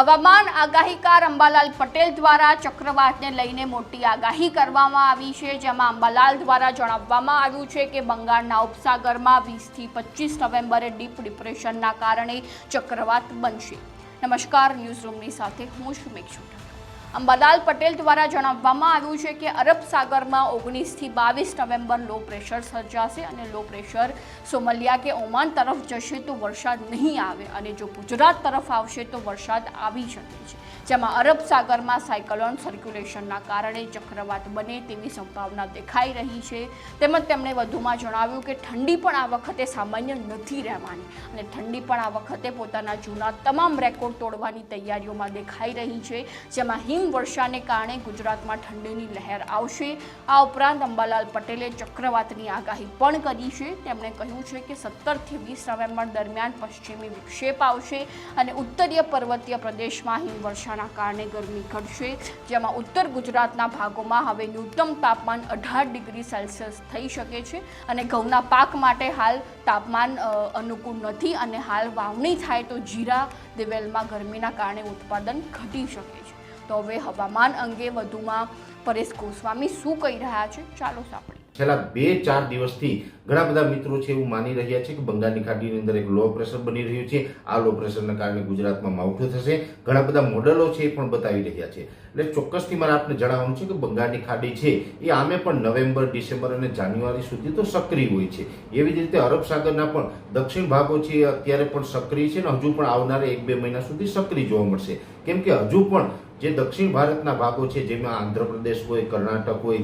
હવામાન આગાહીકાર અંબાલાલ પટેલ દ્વારા ચક્રવાતને લઈને મોટી આગાહી કરવામાં આવી છે, જેમાં અંબાલાલ દ્વારા જણાવવામાં આવ્યું છે કે બંગાળના ઉપસાગરમાં વીસથી પચીસ નવેમ્બરે ડીપ ડિપ્રેશનના કારણે ચક્રવાત બનશે. નમસ્કાર, ન્યૂઝ રૂમની સાથે હું છું મેઘછોટા અંબાલાલ પટેલ દ્વારા જણાવવામાં આવ્યું છે કે અરબ સાગરમાં ઓગણીસથી બાવીસ નવેમ્બર લો પ્રેશર સર્જાશે અને લો પ્રેશર સોમલિયા કે ઓમાન તરફ જશે તો વરસાદ નહીં આવે અને જો ગુજરાત તરફ આવશે તો વરસાદ આવી શકે છે. જેમાં અરબ સાગરમાં સાયકલોન સર્ક્યુલેશનના કારણે ચક્રવાત બને તેવી સંભાવના દેખાઈ રહી છે. તેમજ તેમણે વધુમાં જણાવ્યું કે ઠંડી પણ આ વખતે સામાન્ય નથી રહેવાની અને ઠંડી પણ આ વખતે પોતાના જૂના તમામ રેકોર્ડ તોડવાની તૈયારીઓમાં દેખાઈ રહી છે. જેમાં હિમવર્ષાને કારણે ગુજરાતમાં ઠંડીની લહેર આવશે. આ ઉપરાંત અંબાલાલ પટેલે ચક્રવાતની આગાહી પણ કરી છે. તેમણે કહ્યું છે કે સત્તરથી વીસ નવેમ્બર દરમિયાન પશ્ચિમી વિક્ષેપ આવશે અને ઉત્તરીય પર્વતીય પ્રદેશમાં હિમવર્ષાના કારણે ગરમી ઘટશે. જેમાં ઉત્તર ગુજરાતના ભાગોમાં હવે ન્યૂનતમ તાપમાન અઢાર ડિગ્રી સેલ્સિયસ થઈ શકે છે અને ઘઉંના પાક માટે હાલ તાપમાન અનુકૂળ નથી અને હાલ વાવણી થાય તો જીરા, દિવેલમાં ગરમીના કારણે ઉત્પાદન ઘટી શકે છે. તો હવે હવામાન અંગે વધુમાં પરેશ ગોસ્વામી શું કહી રહ્યા છે ચાલો સાંભળીએ. છેલ્લા બે ચાર દિવસથી ઘણા બધા મિત્રો છે એવું માની રહ્યા છે કે બંગાળની ખાડીની અંદર એક લો પ્રેશર બની રહ્યું છે. આ લો પ્રેશરના કારણે ગુજરાતમાં માવઠું થશે. ઘણા બધા મોડલો છે એ પણ બતાવી રહ્યા છે. એટલે ચોક્કસથી મારે આપને જણાવવાનું છે કે બંગાળની ખાડી છે એ આમે પણ નવેમ્બર, ડિસેમ્બર અને જાન્યુઆરી સુધી તો સક્રિય હોય છે. એવી જ રીતે અરબ સાગરના પણ દક્ષિણ ભાગો છે અત્યારે પણ સક્રિય છે ને હજુ પણ આવનારા એક બે મહિના સુધી સક્રિય જોવા મળશે. કેમ કે હજુ પણ જે દક્ષિણ ભારતના ભાગો છે, જેમાં આંધ્રપ્રદેશ હોય, કર્ણાટક હોય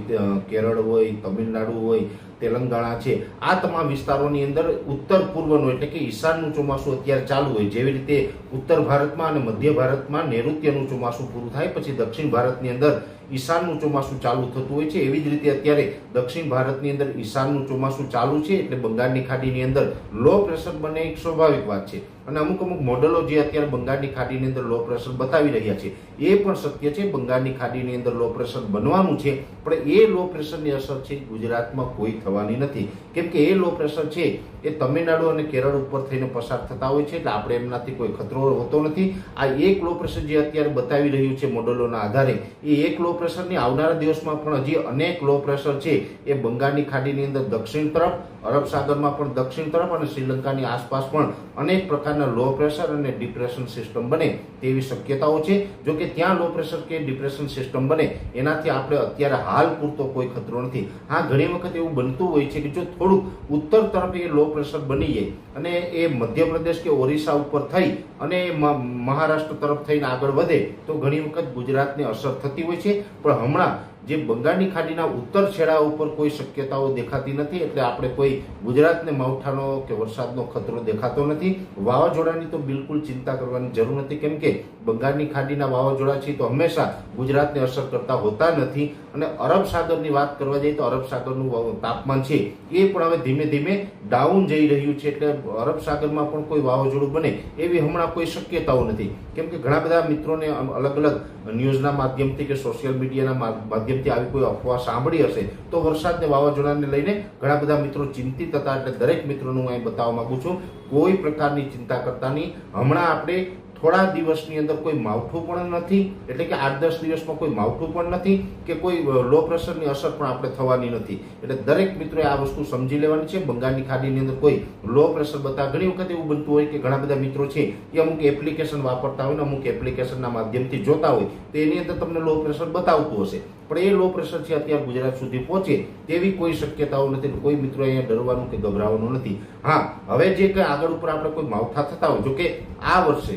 કેરળ હોય, તમિલનાડુ હોય, તેલંગાણા છે. આ તમામ વિસ્તારોની અંદર ઉત્તર પૂર્વનું એટલે કે ઈશાનનું ચોમાસું અત્યારે ચાલુ હોય. જેવી રીતે ઉત્તર ભારતમાં અને મધ્ય ભારતમાં નૈઋત્યનું ચોમાસું પૂરું થાય, પછી દક્ષિણ ભારતની અંદર ઈશાનનું ચોમાસું ચાલુ થતું હોય છે. એવી જ રીતે અત્યારે દક્ષિણ ભારતની અંદર ઈશાનનું ચોમાસું ચાલુ છે એટલે બંગાળની ખાડીની અંદર લો પ્રેશર બને એક સ્વાભાવિક વાત છે. અને અમુક અમુક મોડલો જે અત્યારે બંગાળની ખાડીની અંદર લો પ્રેશર બતાવી રહ્યા છે, એ પણ સત્ય છે. બંગાળની ખાડીની અંદર લો પ્રેશર બનવાનું છે, પણ એ લો પ્રેશરની અસર છે ગુજરાતમાં કોઈ થવાની નથી. કેમ કે એ લો પ્રેશર છે એ તમિલનાડુ અને કેરળ ઉપર થઈને પસાર થતા હોય છે એટલે આપણે એમનાથી કોઈ ખતરો હોતો નથી. આ એક લો પ્રેશર જે અત્યારે બતાવી રહ્યું છે મોડલોના આધારે, એ એક લો પ્રેશરની આવનારા દિવસમાં પણ હજી અનેક લો પ્રેશર છે. એ બંગાળની ખાડીની અંદર દક્ષિણ તરફ, અરબ સાગરમાં પણ દક્ષિણ તરફ અને શ્રીલંકાની આસપાસ પણ અનેક પ્રકારના લો પ્રેશર અને ડિપ્રેશન સિસ્ટમ બને તેવી શક્યતાઓ છે. જો કે ત્યાં લો પ્રેશર કે ડિપ્રેશન સિસ્ટમ બને, એનાથી આપણે અત્યારે હાલ પૂરતો કોઈ ખતરો નથી. હા, ઘણી વખત એવું બનતું હોય છે કે જો થોડુંક ઉત્તર તરફ એ લો પ્રેશર બની જાય અને એ મધ્યપ્રદેશ કે ઓરિસ્સા ઉપર થઈ અને મહારાષ્ટ્ર તરફ થઈને આગળ વધે, તો ઘણી વખત ગુજરાતને અસર થતી હોય છે. પણ હમણાં જે બંગાળની ખાડીના ઉત્તર છેડા ઉપર કોઈ શક્યતાઓ દેખાતી નથી, એટલે આપણે કોઈ ગુજરાતને માવઠાનો કે વરસાદનો ખતરો દેખાતો નથી. વાવાઝોડાની તો બિલકુલ ચિંતા કરવાની જરૂર નથી, કેમ કે બંગાળની ખાડીના વાવાઝોડા છે તો હંમેશા ગુજરાતને અસર કરતા હોતા નથી. અને અરબ સાગરની વાત કરવા જઈએ તો અરબ સાગરનું તાપમાન છે એ પણ હવે ધીમે ધીમે ડાઉન જઈ રહ્યું છે, એટલે અરબ સાગરમાં પણ કોઈ વાવાઝોડું બને એવી હમણાં કોઈ શક્યતાઓ નથી. કેમ કે ઘણા બધા મિત્રોને અલગ અલગ ન્યૂઝના માધ્યમથી કે સોશિયલ મીડિયાના મા- માધ્યમથી આવી કોઈ અફવા સાંભળી હશે તો વરસાદને વાવાઝોડાને લઈને ઘણા બધા મિત્રો ચિંતિત હતા. એટલે દરેક મિત્રોનું હું અહીં બતાવવા માગું છું, કોઈ પ્રકારની ચિંતા કરતા નહીં. હમણાં આપણે થોડા દિવસની અંદર કોઈ માવઠું પણ નથી, એટલે કે આઠ દસ દિવસમાં કોઈ માવઠું પણ નથી, કે કોઈ લો પ્રેશરની અસર પણ આપણે થવાની નથી. એટલે દરેક મિત્રોએ આ વસ્તુ સમજી લેવાની છે. બંગાળની ખાડીની અંદર કોઈ લો પ્રેશર બતા ઘણી વખત એવું બનતું હોય કે ઘણા બધા મિત્રો છે એ અમુક એપ્લિકેશન વાપરતા હોય ને અમુક એપ્લિકેશનના માધ્યમથી જોતા હોય, તો એની અંદર તમને લો પ્રેશર બતાવતું હશે. પણ એ લો પ્રેશર છે અત્યારે ગુજરાત સુધી પહોંચે તેવી કોઈ શક્યતાઓ નથી કોઈ મિત્રો અહીંયા ડરવાનું કે ગભરાવાનું નથી. હા, હવે જે કંઈ આગળ ઉપર આપણે કોઈ માવઠા થતા હોય જો કે આ વર્ષે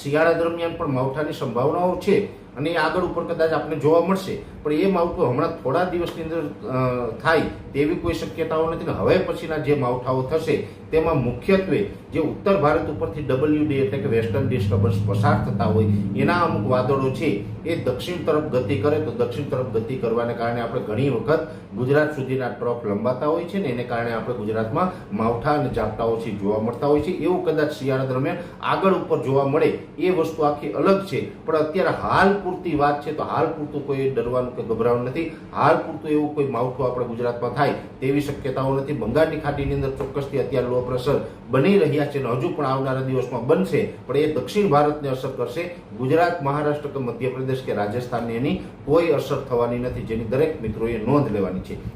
શિયાળા દરમિયાન પણ માવઠાની સંભાવનાઓ છે. અને એ આગળ ઉપર કદાચ આપણે જોવા મળશે. પણ એ માવઠું હમણાં થોડા દિવસની અંદર થાય તેવી કોઈ શક્યતાઓ નથી. હવે પછીના જે માવઠાઓ થશે, તેમાં મુખ્યત્વે જે ઉત્તર ભારત ઉપરથી ડબલ્યુ ડી એટલે કે વેસ્ટર્ન ડિસ્ટર્બન્સ પસાર થતા હોય, એના અમુક વાદળો છે, એ દક્ષિણ તરફ ગતિ કરે તો દક્ષિણ તરફ ગતિ કરવાને કારણે આપણે ઘણી વખત ગુજરાત સુધીના ટ્રફ લંબાતા હોય છે ને એને કારણે આપણે ગુજરાતમાં માવઠા અને ઝાપટાઓ છે જોવા મળતા હોય છે. એવું કદાચ શિયાળા દરમિયાન આગળ ઉપર જોવા મળે એ વસ્તુ આખી અલગ છે. પણ અત્યારે હાલ પૂરતી વાત છે તો હાલ પૂરતું કોઈ ડરવાનું કે ગભરાવાનું નથી. હાલ પૂરતું એવું કોઈ માવઠું આપણે ગુજરાતમાં થાય તેવી શક્યતાઓ નથી. બંગાળની ખાડીની અંદર ચોક્કસથી અત્યારે લો પ્રેશર બની રહ્યા છે અને હજુ પણ આવનારા દિવસમાં બનશે, પણ એ દક્ષિણ ભારતને અસર કરશે. ગુજરાત, મહારાષ્ટ્ર કે મધ્યપ્રદેશ કે રાજસ્થાનની એની કોઈ અસર થવાની નથી, જેની દરેક મિત્રોએ નોંધ લેવાની છે.